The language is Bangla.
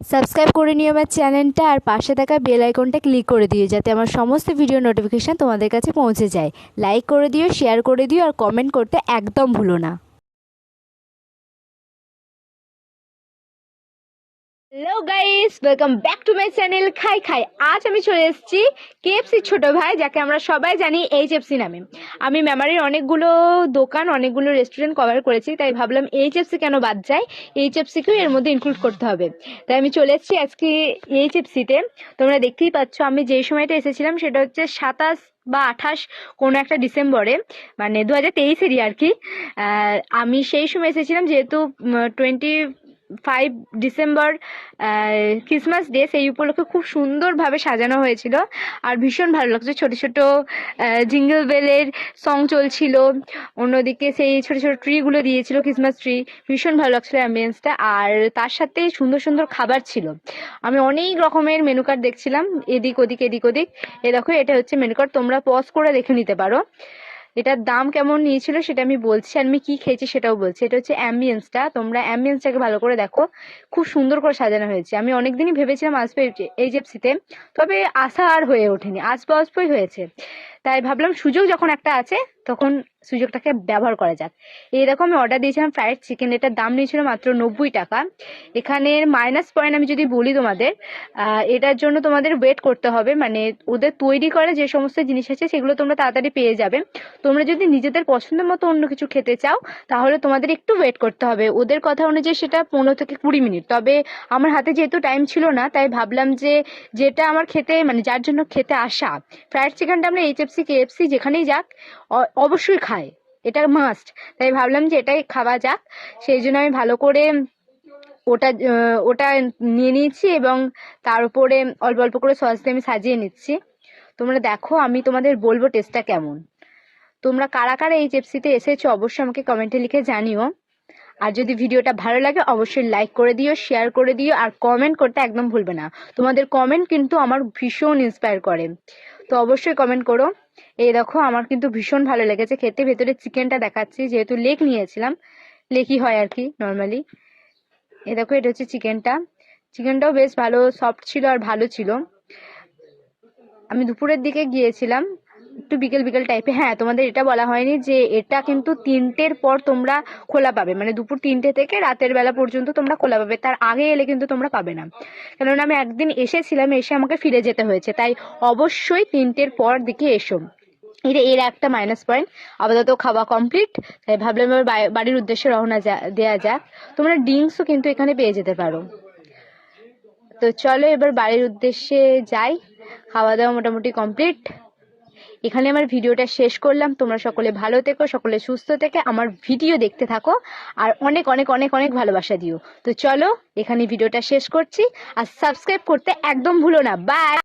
সাবস্ক্রাইব করে নিও আমার চ্যানেলটা আর পাশে থাকা বেল আইকনটা ক্লিক করে দিও যাতে আমার সমস্ত ভিডিও নোটিফিকেশান তোমাদের কাছে পৌঁছে যায়। লাইক করে দিও শেয়ার করে দিও আর কমেন্ট করতে একদম ভুলো না। Hello guys welcome back to my channel খাই খাই আজ আমি চলে এসেছি কেএফসি ছোট ভাই, যাকে আমরা সবাই জানি এইচএফসি নামে। আমি মেমারির অনেকগুলো দোকান, অনেকগুলো রেস্টুরেন্ট কভার করেছি, তাই ভাবলাম এইচএফসি কেন বাদ যায়? এইচএফসিকেও এর মধ্যে ইনক্লুড করতে হবে। তাই আমি চলে এসেছি আজকে এইচএফসিতে তোমরা দেখতেই পাচ্ছ, আমি যেই সময়টা এসেছিলাম, সেটা হচ্ছে সাতাশ বা আঠাশ কোনো একটা ডিসেম্বরে মানে দু হাজার তেইশেরই আর কি। আমি সেই সময় এসেছিলাম, যেহেতু twenty five December Christmas day সেই উপলক্ষে খুব সুন্দরভাবে সাজানো হয়েছিল। আর ভীষণ ভালো লাগছে। ছোট ছোট জিঙ্গল বেলের সং চলছিল। অন্যদিকে সেই ছোট ছোট ট্রিগুলো দিয়েছিল ক্রিসমাস ট্রি ভীষণ ভালো লাগছিল অ্যাম্বিয়েন্সটা আর তার সাথে সুন্দর সুন্দর খাবার ছিল। আমি অনেক রকমের মেনু কার্ড দেখছিলাম। এদিক ওদিক এদিক ওদিক। এ দেখো, এটা হচ্ছে মেনু কার্ড তোমরা পজ করে দেখে নিতে পারো। এটার দাম কেমন নিয়েছিল সেটা আমি বলছি, আর আমি কি খেয়েছি সেটাও বলছি। এটা হচ্ছে অ্যাম্বিয়েন্সটা তোমরা অ্যাম্বিয়েন্সটাকে ভালো করে দেখো। খুব সুন্দর করে সাজানো হয়েছে। আমি অনেকদিনই ভেবেছিলাম আসবে এই জেপসিতে তবে আশা আর হয়ে ওঠেনি। আসব আসবোই হয়েছে। তাই ভাবলাম সুযোগ যখন একটা আছে তখন সুযোগটাকে ব্যবহার করা যাক। এইরকম আমি অর্ডার দিয়েছিলাম ফ্রাইড চিকেন এটার দাম নিয়েছিল মাত্র নব্বই টাকা। এখানের মাইনাস পয়েন্ট আমি যদি বলি তোমাদের এটার জন্য তোমাদের ওয়েট করতে হবে। মানে ওদের তৈরি করে যে সমস্ত জিনিস আছে, সেগুলো তোমরা তাড়াতাড়ি পেয়ে যাবে। তোমরা যদি নিজেদের পছন্দের মতো অন্য কিছু খেতে চাও, তাহলে তোমাদের একটু ওয়েট করতে হবে। ওদের কথা অনুযায়ী সেটা পনেরো থেকে কুড়ি মিনিট। তবে আমার হাতে যেহেতু টাইম ছিল না, তাই ভাবলাম যে যেটা আমার খেতে মানে যার জন্য খেতে আসা। ফ্রাইড চিকেনটা আমরা এইচএফসি কেএফসি যেখানেই যাক অবশ্যই খায়। এটা মাস্ট তাই ভাবলাম যে এটাই খাওয়া যাক। সেই জন্য আমি ভালো করে ওটা ওটা নিয়ে নিয়েছি এবং তার উপরে অল্প অল্প করে সস দিয়ে আমি সাজিয়ে নিচ্ছি। তোমরা দেখো আমি তোমাদের বলব টেস্টটা কেমন। তোমরা কারা কারা এই চেপসিতে এসেছ অবশ্যই আমাকে কমেন্টে লিখে জানিও। আর যদি ভিডিওটা ভালো লাগে অবশ্যই লাইক করে দিও শেয়ার করে দিও আর কমেন্ট করতে একদম ভুলবে না। তোমাদের কমেন্ট কিন্তু আমার ভীষণ ইন্সপায়ার করে। তো অবশ্যই কমেন্ট করো। এই দেখো, আমার কিন্তু ভীষণ ভালো লেগেছে খেতে। ভেতরে চিকেনটা দেখাচ্ছি, যেহেতু লেক নিয়েছিলাম, লেকই হয় আর কি নর্মালি এই দেখো, এটা হচ্ছে চিকেনটা। চিকেনটাও বেশ ভালো সফট ছিল আর ভালো ছিল। আমি দুপুরের দিকে গিয়েছিলাম একটু বিকেল বিকেল টাইপে হ্যাঁ তোমাদের এটা বলা হয়নি যে এটা কিন্তু তিনটের পর তোমরা খোলা পাবে। মানে দুপুর তিনটে থেকে রাতের বেলা পর্যন্ত তোমরা খোলা পাবে। তার আগে এলে কিন্তু তোমরা পাবে না। কেননা আমি একদিন এসেছিলাম, এসে আমাকে ফিরে যেতে হয়েছে। তাই অবশ্যই তিনটের পর দিকে এসো। এটা এর একটা মাইনাস পয়েন্ট আপাতত খাওয়া কমপ্লিট তাই ভাবলাম এবার বাড়ির উদ্দেশ্যে রওনা যা- দেয়া যাক। তোমরা ড্রিঙ্কসও কিন্তু এখানে পেয়ে যেতে পারো। তো চলো এবার বাড়ির উদ্দেশ্যে যাই। খাওয়া দাওয়া মোটামুটি কমপ্লিট এখানে আমার ভিডিওটা শেষ করলাম। তোমরা সকলে ভালো থেকো, সকলে সুস্থ থেকে, আমার ভিডিও দেখতে থাকো। আর অনেক অনেক অনেক অনেক ভালোবাসা দিও। তো চলো, এখানে ভিডিওটা শেষ করছি। আর সাবস্ক্রাইব করতে একদম ভুলো না। বাই